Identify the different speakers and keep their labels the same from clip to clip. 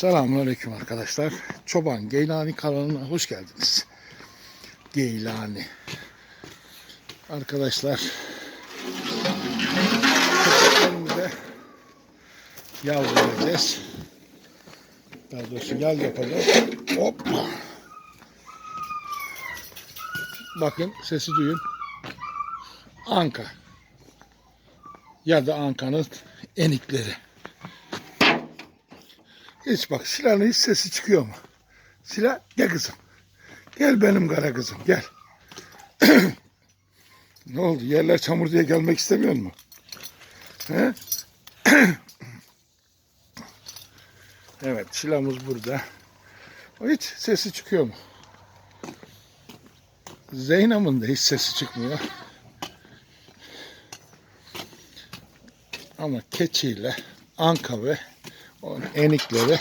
Speaker 1: Selamünaleyküm arkadaşlar. Çoban Geylani kanalına hoş geldiniz. Geylani. Arkadaşlar köpeklerimize yal vereceğiz. Daha doğrusu yal yapacağız. Hop. Bakın sesi duyun. Anka. Ya da Anka'nın enikleri. Hiç bak silahın hiç sesi çıkıyor mu? Silah gel kızım. Gel benim kara kızım gel. ne oldu yerler çamur diye gelmek istemiyor mu? He? evet silahımız burada. O hiç sesi çıkıyor mu? Zeynep'in de hiç sesi çıkmıyor. Ama keçiyle Anka ve enikleri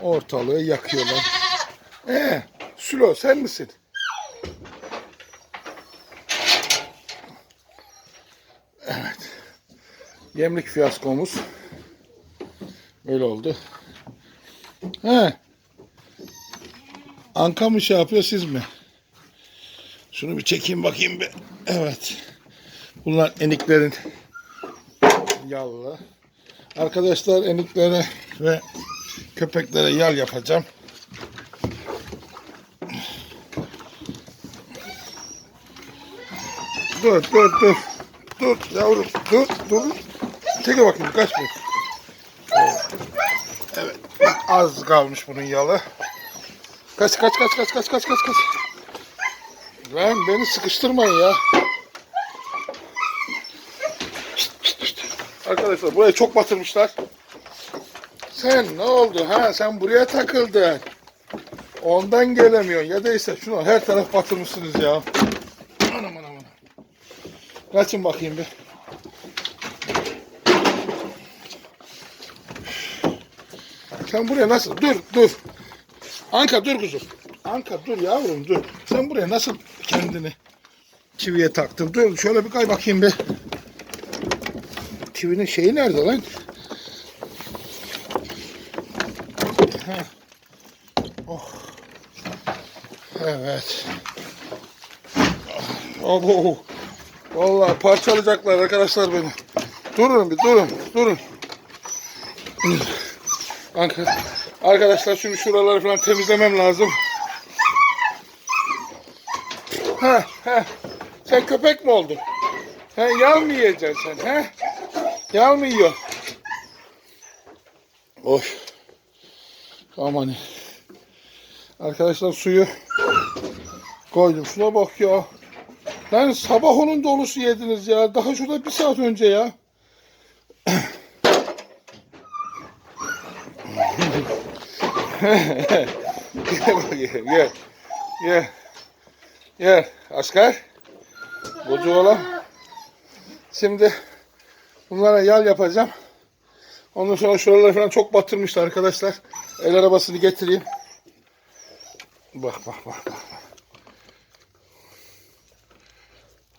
Speaker 1: ortalığı yakıyorlar. Ee, Sülo sen misin? Evet. Yemlik fiyaskomuz böyle oldu. He. Anka mı şey yapıyor siz mi? Şunu bir çekeyim bakayım bir. Evet. Bunlar eniklerin yallı. Arkadaşlar eniklere ve köpeklere yal yapacağım. Dur dur dur. Dur yavrum dur dur. Çekil bakayım kaç bir. Evet. Az kalmış bunun yalı. Kaç kaç kaç kaç kaç kaç kaç kaç. Lan beni sıkıştırmayın ya. Arkadaşlar burayı çok batırmışlar. Sen ne oldu ha? Sen buraya takıldın. Ondan gelemiyorsun. Ya da ise şunu her taraf batırmışsınız ya. Anam anam anam. Kaçın bakayım bir. Sen buraya nasıl? Dur dur. Anka dur kuzum. Anka dur yavrum dur. Sen buraya nasıl kendini çiviye taktın? Dur şöyle bir kay bakayım bir. Çivinin şeyi nerede lan? Oh. Evet. Abo. Vallahi parçalayacaklar arkadaşlar beni. Durun bir durun. Durun. Arkadaşlar şimdi şuraları falan temizlemem lazım. Ha ha. Sen köpek mi oldun? Ha, yal mı yiyeceksin sen? Ha? Yal mı yiyor? Oy. Aman. Arkadaşlar suyu koydum. Şuna bak ya. Lan sabah onun dolusu yediniz ya. Daha şurada bir saat önce ya. gel bakayım gel. Gel. Gel. Asker. Koca oğlan. Şimdi bunlara yal yapacağım. Ondan sonra şuraları falan çok batırmışlar arkadaşlar. El arabasını getireyim. Bak bak bak bak.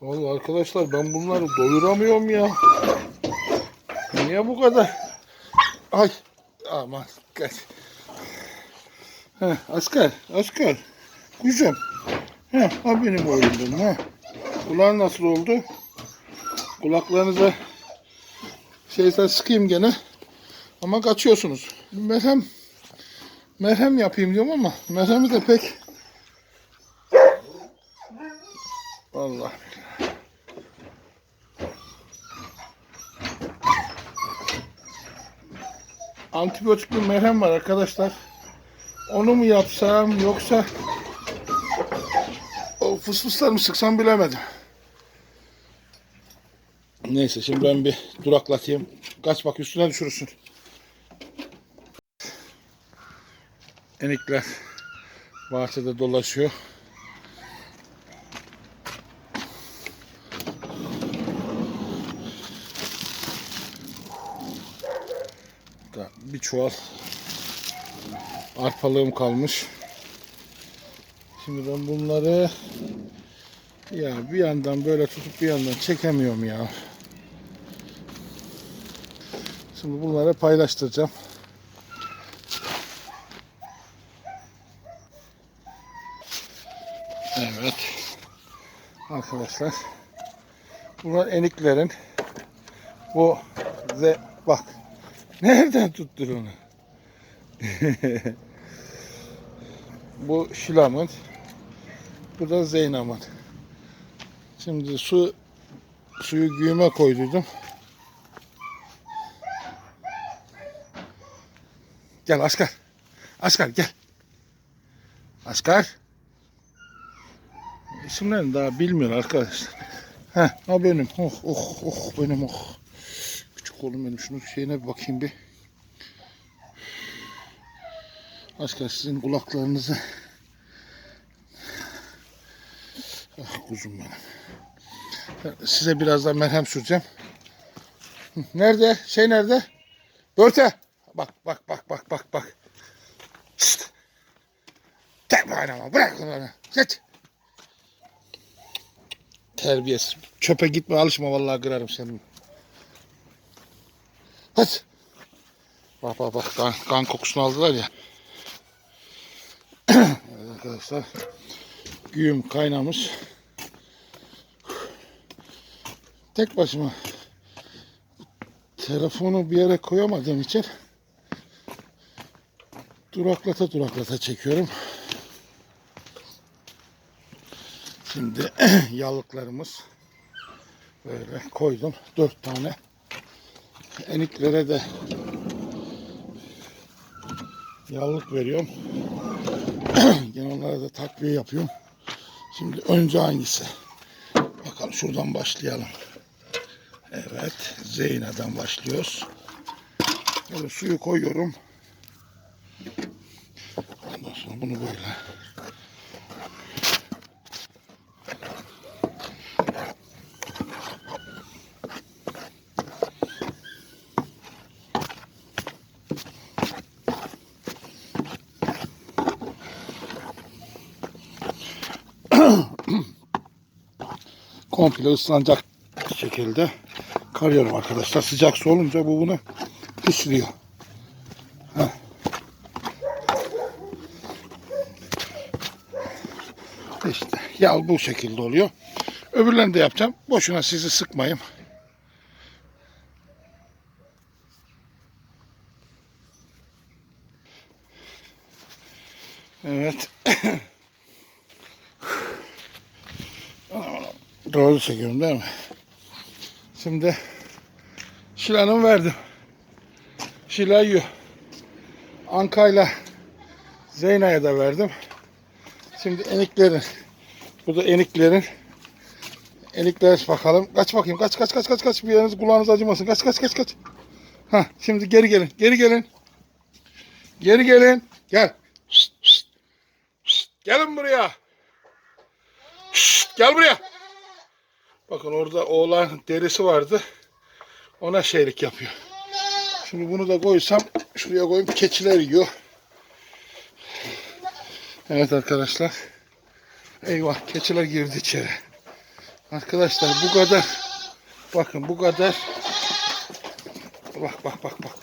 Speaker 1: Vallahi arkadaşlar ben bunları doyuramıyorum ya. Niye bu kadar? Ay aman kaç. Heh, asker, asker. Kuzum. Heh, ha benim oğlum ha. Kulağın nasıl oldu? Kulaklarınıza şeyden sıkayım gene. Ama kaçıyorsunuz. Merhem merhem yapayım diyorum ama merhemi de pek Allah Antibiyotik bir merhem var arkadaşlar. Onu mu yapsam yoksa o fısfıslar mı sıksam bilemedim. Neyse şimdi ben bir duraklatayım. Kaç bak üstüne düşürürsün. Enikler bahçede dolaşıyor. Bir çuval arpalığım kalmış. Şimdi ben bunları ya bir yandan böyle tutup bir yandan çekemiyorum ya. Şimdi bunları paylaştıracağım. Evet. Arkadaşlar. Bunlar eniklerin. Bu ze bak. Nereden tuttur onu? Bu Şilam'ın. Bu da Zeynam'ın. Şimdi su suyu güğüme koyduydum. Gel Askar. Askar gel. Askar. İsimlerini daha bilmiyor arkadaşlar. Heh, ha benim. Oh oh oh benim oh. Küçük oğlum benim. Şunun şeyine bir bakayım bir. Askar sizin kulaklarınızı. Ah kuzum benim. Ben Size birazdan merhem süreceğim. Nerede? Şey nerede? Börte. Bak bak bak bak bak bak. Şşt. Gel bana bırak onu. Git. Terbiyesiz. Çöpe gitme alışma vallahi kırarım seni. Hadi. Bak bak bak kan, kan kokusunu aldılar ya. evet arkadaşlar. Güğüm kaynamış. Tek başıma telefonu bir yere koyamadığım için duraklata duraklata çekiyorum. Şimdi yallıklarımız böyle koydum. Dört tane. Eniklere de yallık veriyorum. Gene onlara da takviye yapıyorum. Şimdi önce hangisi? Bakalım şuradan başlayalım. Evet. Zeyna'dan başlıyoruz. Böyle suyu koyuyorum. Bunu böyle komple ıslanacak şekilde karıyorum arkadaşlar. Sıcak su olunca bu bunu pişiriyor. İşte yal bu şekilde oluyor. Öbürlerini de yapacağım. Boşuna sizi sıkmayayım. Evet. Doğru çekiyorum değil mi? Şimdi Şila'nın verdim. Şila yiyor. Anka'yla Zeyna'ya da verdim. Şimdi eniklerin. Bu da eniklerin. Enikler bakalım. Kaç bakayım. Kaç kaç kaç kaç kaç. Bir yeriniz kulağınız acımasın. Kaç kaç kaç kaç. Ha şimdi geri gelin. Geri gelin. Geri gelin. Gel. Şşt, şşt. Şşt, Gelin buraya. Şşt, gel buraya. Bakın orada oğlan derisi vardı. Ona şeylik yapıyor. Şimdi bunu da koysam şuraya koyayım keçiler yiyor. Evet arkadaşlar. Eyvah keçiler girdi içeri. Arkadaşlar bu kadar. Bakın bu kadar. Bak bak bak bak.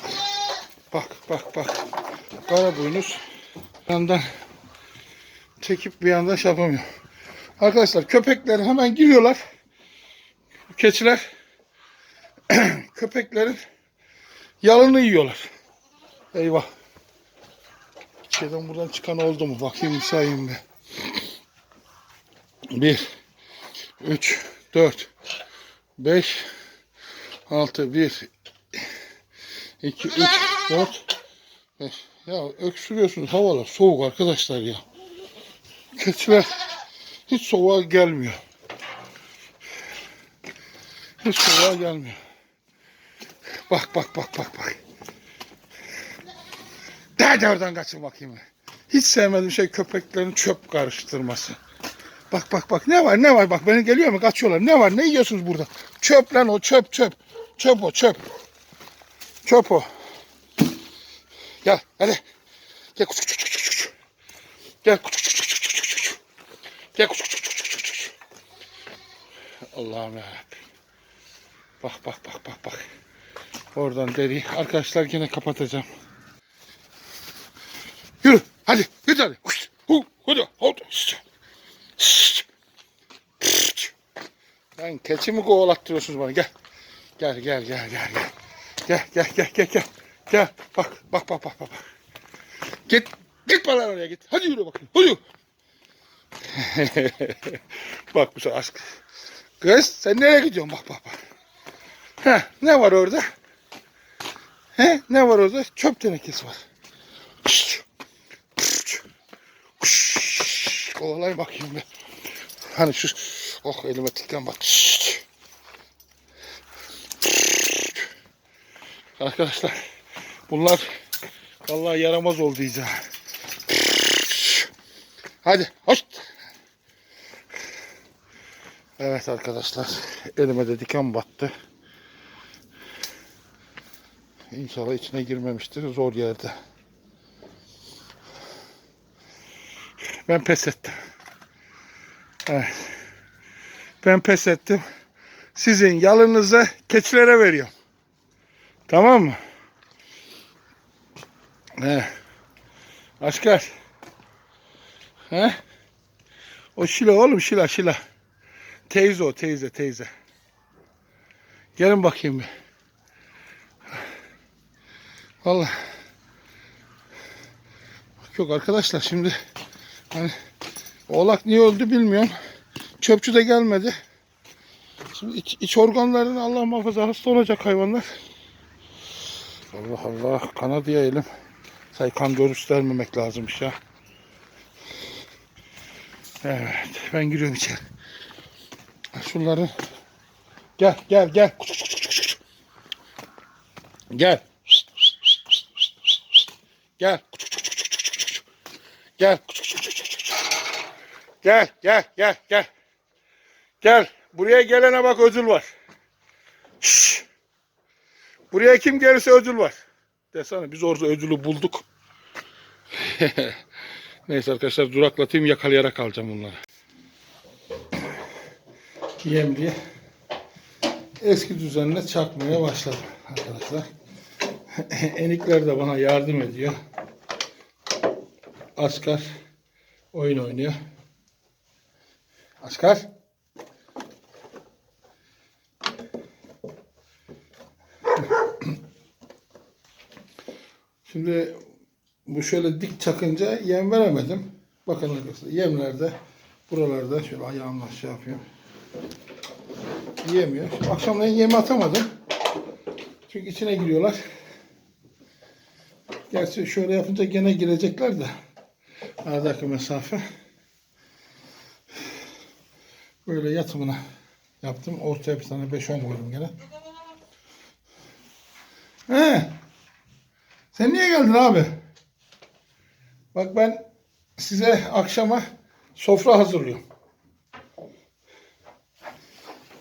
Speaker 1: Bak bak bak. Kara boynuz. Bir yandan çekip bir yandan şey yapamıyor. Arkadaşlar köpekler hemen giriyorlar. Keçiler köpeklerin yalını yiyorlar. Eyvah. Şeyden buradan çıkan oldu mu? Bakayım sayayım bir. Bir, üç, dört, beş, altı, bir, iki, üç, dört, beş. Ya öksürüyorsunuz havalar soğuk arkadaşlar ya. Keçiler hiç soğuğa gelmiyor. Hiç soğuğa gelmiyor. Bak bak bak bak bak. Hadi oradan kaçın bakayım. Hiç sevmediğim şey köpeklerin çöp karıştırması. Bak bak bak ne var ne var bak beni geliyor mu kaçıyorlar. Ne var ne yiyorsunuz burada? Çöp lan o çöp çöp. Çöp o çöp. Çöp o. Gel hadi. Gel kuç kuç kuç kuç kuç. Gel kuç kuç kuç kuç kuç kuç. Gel kuç kuç kuç kuç kuç. Allah'ım yarabbim. Bak bak bak bak bak. Oradan deriyi. Arkadaşlar yine kapatacağım. Yürü. Hadi. Hadi. Hadi. Hadi. Lan keçi mi kovalattırıyorsunuz bana? Gel. Gel gel gel gel gel. Gel gel gel gel gel. Gel. Bak bak bak bak bak. Git. Git bana oraya git. Hadi yürü bakayım. Hadi. bak bu sefer aşk. Kız sen nereye gidiyorsun? Bak bak bak. Heh, ne var orada? He, ne var orada? Çöp tenekesi var. Şşş. Şşş. Kovalay bakayım bir. Hani şu oh elime tiken bak. Arkadaşlar bunlar vallahi yaramaz oldu iyice. Hadi hoş. Evet arkadaşlar elime de diken battı. İnşallah içine girmemiştir zor yerde. Ben pes ettim. Evet. Ben pes ettim. Sizin yalınızı keçilere veriyorum. Tamam mı? He. Aşkar. He? O Şila oğlum Şila Şila. Teyze o teyze teyze. Gelin bakayım bir. Vallahi. Yok arkadaşlar şimdi hani oğlak niye öldü bilmiyorum. Çöpçü de gelmedi. Şimdi iç, iç organlarını Allah muhafaza hasta olacak hayvanlar. Allah Allah kana diyelim. Say kan göstermemek lazımmış ya. Evet ben giriyorum içeri. Şunları gel gel gel. Gel. Gel. Gel. Gel gel gel gel. Gel. Buraya gelene bak ödül var. Şşş. Buraya kim gelirse ödül var. Desene biz orada ödülü bulduk. Neyse arkadaşlar duraklatayım yakalayarak alacağım bunları. Yem diye eski düzenle çakmaya başladım arkadaşlar. Enikler de bana yardım ediyor. Askar oyun oynuyor. Askar. Şimdi bu şöyle dik çakınca yem veremedim. Bakın arkadaşlar yemlerde buralarda şöyle ayağımla şey yapıyorum. Yemiyor. Şimdi akşamleyin yemi atamadım. Çünkü içine giriyorlar. Gerçi şöyle yapınca gene girecekler de. Aradaki mesafe. Böyle yatımına yaptım. Ortaya bir tane 5-10 koydum gene. He. Sen niye geldin abi? Bak ben size akşama sofra hazırlıyorum.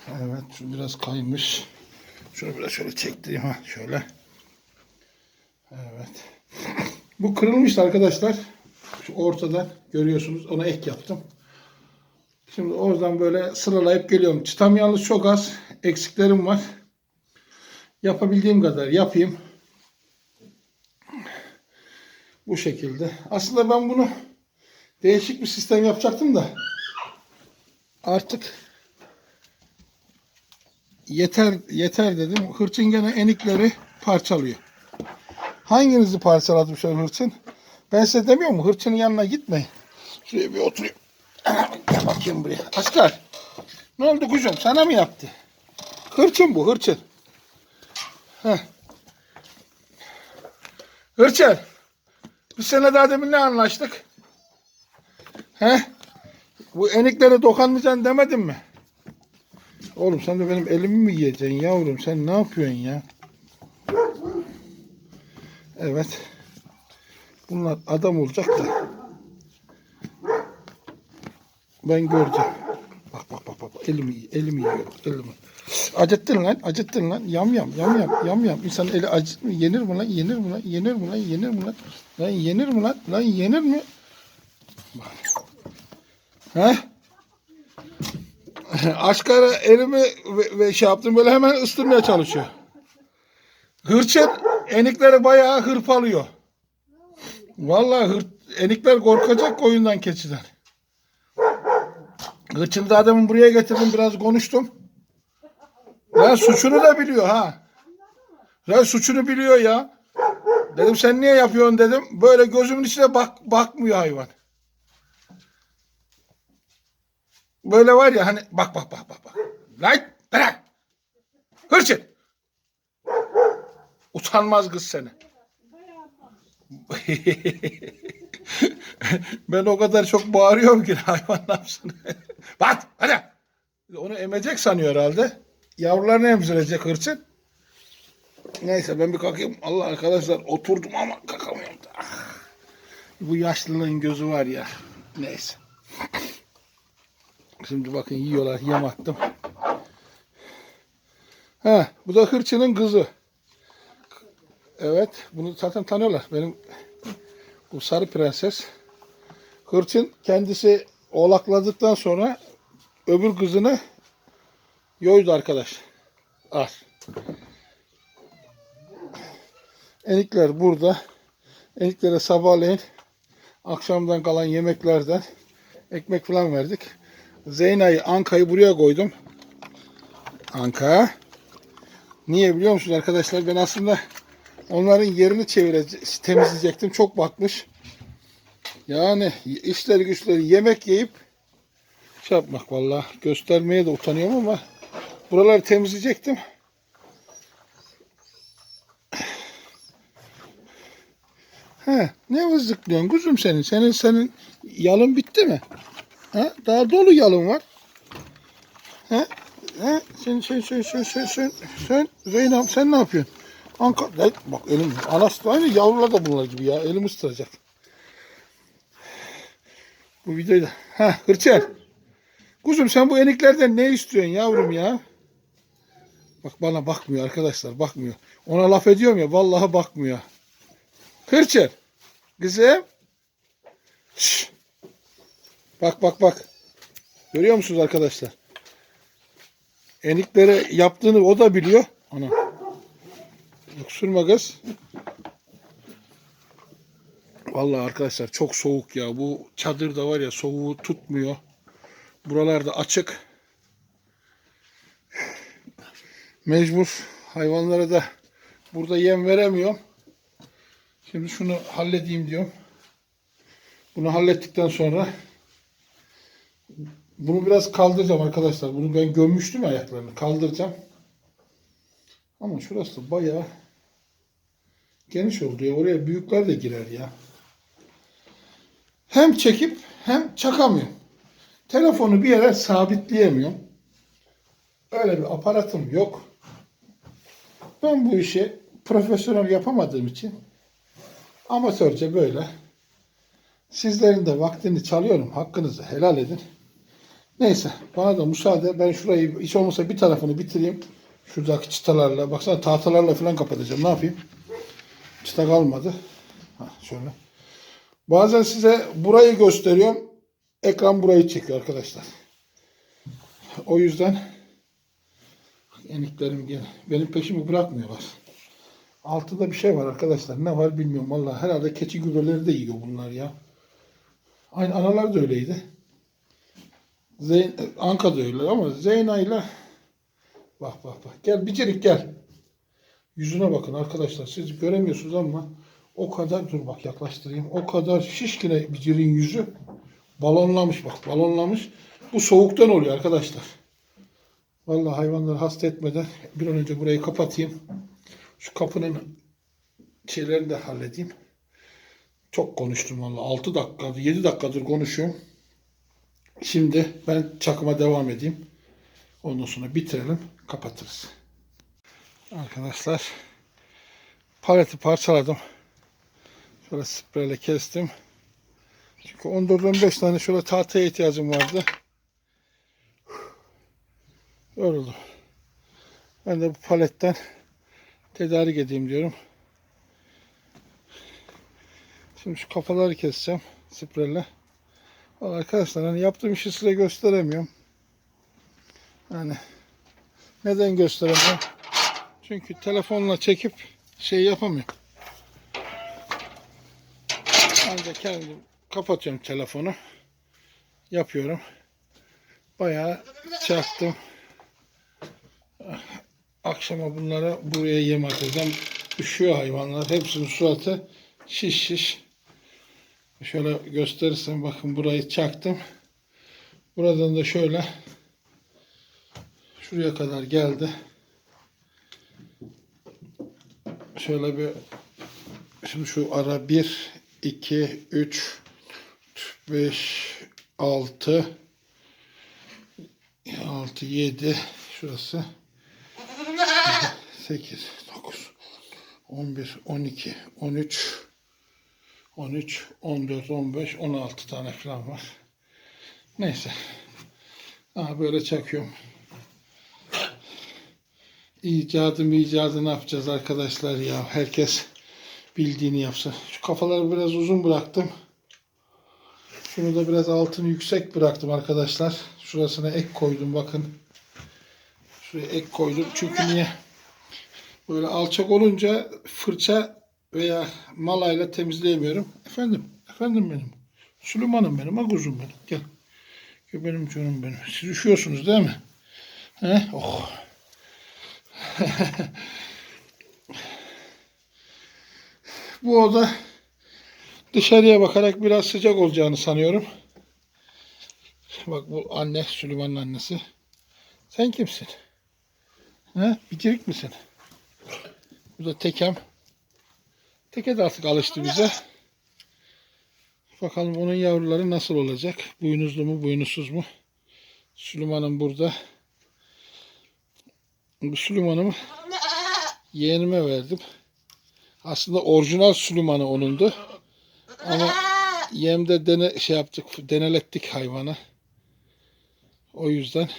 Speaker 1: Evet şu biraz kaymış. Şunu biraz şöyle çektireyim ha şöyle. Evet. Bu kırılmıştı arkadaşlar. Şu ortada görüyorsunuz. Ona ek yaptım. Şimdi oradan böyle sıralayıp geliyorum. Çıtam yalnız çok az. Eksiklerim var. Yapabildiğim kadar yapayım. Bu şekilde. Aslında ben bunu değişik bir sistem yapacaktım da artık yeter yeter dedim. Hırçın gene enikleri parçalıyor. Hanginizi parçaladım şöyle hırçın? Ben size demiyorum mu? Hırçının yanına gitmeyin. Şuraya bir oturayım. Gel bakayım buraya. Askar. Ne oldu kuzum? Sana mı yaptı? Hırçın bu hırçın. Heh. Hırçın. Biz seninle daha demin ne anlaştık? He? Bu eniklere dokanmayacaksın demedim mi? Oğlum sen de benim elimi mi yiyeceksin yavrum? Sen ne yapıyorsun ya? Evet. Bunlar adam olacak da. Ben gördüm. Bak bak bak bak. Elimi elimi yiyor. Elimi. Acıttın lan. Acıttın lan. Yam yam yam yam yam yam. İnsan eli acıt mı? Yenir mi lan? Yenir mi lan? Yenir mi lan? Yenir mi lan? Lan yenir mi lan? Lan yenir mi? Bak. He? Aşkara elimi ve, ve şey yaptım böyle hemen ıstırmaya çalışıyor. Hırçın enikleri bayağı hırpalıyor. Vallahi hır, enikler korkacak koyundan keçiden. Hırçın da adamın buraya getirdim biraz konuştum. Ya suçunu da biliyor ha. Ya suçunu biliyor ya. Dedim sen niye yapıyorsun dedim. Böyle gözümün içine bak bakmıyor hayvan. Böyle var ya hani bak bak bak bak bak. Lan bırak. Hırçın. Utanmaz kız seni. ben o kadar çok bağırıyorum ki hayvan ne yapsın. Bak hadi. Onu emecek sanıyor herhalde. Yavrularını emzirecek hırçın. Neyse ben bir kalkayım. Allah arkadaşlar oturdum ama kalkamıyorum da. Ah. Bu yaşlılığın gözü var ya. Neyse. Şimdi bakın yiyorlar. Yem attım. Ha, bu da hırçının kızı. Evet, bunu zaten tanıyorlar. Benim bu sarı prenses. Hırçın kendisi oğlakladıktan sonra öbür kızını yoydu arkadaş. Al. Enikler burada. Eniklere sabahleyin akşamdan kalan yemeklerden ekmek falan verdik. Zeyna'yı, Anka'yı buraya koydum. Anka. Niye biliyor musunuz arkadaşlar? Ben aslında onların yerini çevirecektim, temizleyecektim. Çok batmış. Yani işleri güçleri yemek yiyip şey yapmak vallahi göstermeye de utanıyorum ama buraları temizleyecektim. He, ne vızlıklıyorsun kuzum senin? Senin senin yalın bitti mi? Ha? Daha dolu yalın var. Ha? Sen sen sen sen sen sen sen Zeynep sen ne yapıyorsun? Anka Lan bak elim anası da aynı yavrular da bunlar gibi ya elim ısıracak. Bu videoyu da ha hırçın. Kuzum sen bu eniklerden ne istiyorsun yavrum ya? Bak bana bakmıyor arkadaşlar bakmıyor. Ona laf ediyorum ya vallahi bakmıyor. Hırçın. Kızım. Şşş. Bak bak bak. Görüyor musunuz arkadaşlar? Eniklere yaptığını o da biliyor. Ana. Öksürme kız. Vallahi arkadaşlar çok soğuk ya. Bu çadırda var ya soğuğu tutmuyor. Buralarda açık. Mecbur hayvanlara da burada yem veremiyorum. Şimdi şunu halledeyim diyorum. Bunu hallettikten sonra bunu biraz kaldıracağım arkadaşlar. Bunu ben gömmüştüm ya ayaklarını. Kaldıracağım. Ama şurası da bayağı geniş oldu ya. Oraya büyükler de girer ya. Hem çekip hem çakamıyorum. Telefonu bir yere sabitleyemiyorum. Öyle bir aparatım yok. Ben bu işi profesyonel yapamadığım için amatörce böyle sizlerin de vaktini çalıyorum. Hakkınızı helal edin. Neyse bana da müsaade. Ben şurayı hiç olmazsa bir tarafını bitireyim. Şuradaki çıtalarla. Baksana tahtalarla falan kapatacağım. Ne yapayım? Çıta kalmadı. Ha, şöyle. Bazen size burayı gösteriyorum. Ekran burayı çekiyor arkadaşlar. O yüzden eniklerim gel. Benim peşimi bırakmıyorlar. Altında bir şey var arkadaşlar. Ne var bilmiyorum. Vallahi herhalde keçi gübreleri de yiyor bunlar ya. Aynı analar da öyleydi. Zeyn Anka da öyle ama Zeyna ile bak bak bak. Gel Bicirik gel. Yüzüne bakın arkadaşlar. Siz göremiyorsunuz ama o kadar dur bak yaklaştırayım. O kadar şişkine Bicirik'in yüzü balonlamış bak balonlamış. Bu soğuktan oluyor arkadaşlar. Vallahi hayvanları hasta etmeden bir an önce burayı kapatayım. Şu kapının şeylerini de halledeyim. Çok konuştum vallahi. 6 dakikadır, 7 dakikadır konuşuyorum. Şimdi ben çakıma devam edeyim. Ondan sonra bitirelim, kapatırız. Arkadaşlar paleti parçaladım. Şöyle spreyle kestim. Çünkü 14-15 tane şöyle tahtaya ihtiyacım vardı. Yoruldum. Ben de bu paletten tedarik edeyim diyorum. Şimdi şu kafaları keseceğim spreyle. Arkadaşlar hani yaptığım işi size gösteremiyorum. Yani neden gösteremiyorum? Çünkü telefonla çekip şey yapamıyorum. Ancak kendim kapatıyorum telefonu. Yapıyorum. Bayağı çaktım. Akşama bunlara buraya yem atacağım. Üşüyor hayvanlar. Hepsinin suratı şiş şiş. Şöyle gösterirsem bakın burayı çaktım. Buradan da şöyle şuraya kadar geldi. Şöyle bir şimdi şu ara 1 2 3 5 6 6 7 şurası 8 9 11 12 13 13 14 15 16 tane falan var. Neyse. Aha böyle çakıyorum. İcadı icadı ne yapacağız arkadaşlar ya. Herkes bildiğini yapsın. Şu kafaları biraz uzun bıraktım. Şunu da biraz altını yüksek bıraktım arkadaşlar. Şurasına ek koydum bakın. Şuraya ek koydum. Çünkü niye? Böyle alçak olunca fırça veya malayla temizleyemiyorum. Efendim, efendim benim. Süleyman'ım benim, akuzum benim. Gel. Gel benim canım benim. Siz üşüyorsunuz değil mi? He? Oh. Bu oda dışarıya bakarak biraz sıcak olacağını sanıyorum. Bak bu anne, Süleyman'ın annesi. Sen kimsin? He? Bitirik misin? Bu da tekem. Teke de artık alıştı bize. Bakalım onun yavruları nasıl olacak? Boynuzlu mu, boynuzsuz mu? Süleyman'ım burada. Bu Süleyman'ımı yeğenime verdim. Aslında orijinal Süleyman'ı onundu. Ama yemde dene, şey yaptık, denelettik hayvana. O yüzden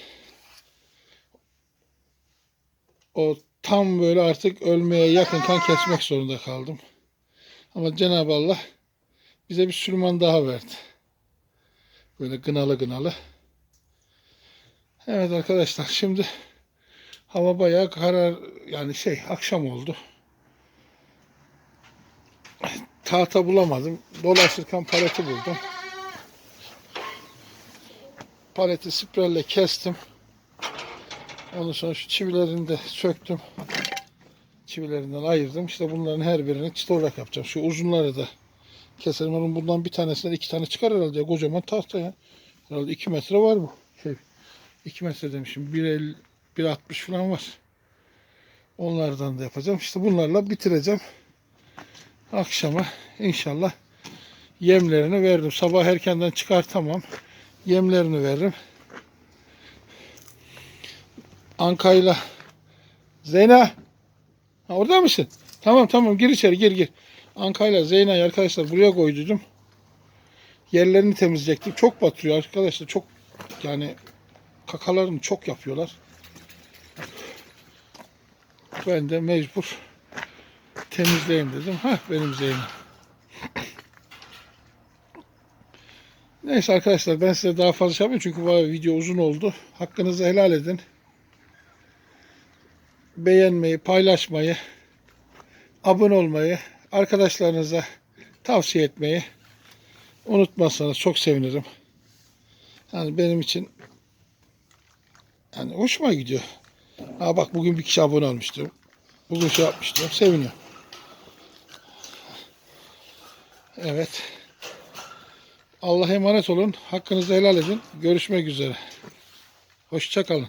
Speaker 1: o tam böyle artık ölmeye yakınken kesmek zorunda kaldım. Ama Cenab-ı Allah bize bir Süleyman daha verdi. Böyle gınalı gınalı. Evet arkadaşlar şimdi hava bayağı karar yani şey akşam oldu. Tahta bulamadım. Dolaşırken paleti buldum. Paleti spreyle kestim. Ondan sonra şu çivilerini de söktüm. Çivilerinden ayırdım. İşte bunların her birini çıta olarak yapacağım. Şu uzunları da keserim. Onun bundan bir tanesinden iki tane çıkar herhalde. Kocaman tahta ya. Herhalde iki metre var bu. Şey, iki metre demişim. 1.50 1.60 falan var. Onlardan da yapacağım. İşte bunlarla bitireceğim. Akşama inşallah yemlerini veririm. Sabah erkenden çıkartamam. Yemlerini veririm. Anka'yla Zeyna ha, orada mısın? Tamam tamam gir içeri gir gir. Anka'yla Zeyna'yı arkadaşlar buraya koydum. Yerlerini temizleyecektim. Çok batırıyor arkadaşlar. Çok yani kakalarını çok yapıyorlar. Ben de mecbur temizleyeyim dedim. Ha benim Zeyna. Neyse arkadaşlar ben size daha fazla şey çünkü bu video uzun oldu. Hakkınızı helal edin beğenmeyi, paylaşmayı, abone olmayı, arkadaşlarınıza tavsiye etmeyi unutmazsanız çok sevinirim. Yani benim için yani hoşuma gidiyor. Ha bak bugün bir kişi abone olmuştu. Bugün şey yapmıştım. Seviniyorum. Evet. Allah'a emanet olun. Hakkınızı helal edin. Görüşmek üzere. Hoşçakalın.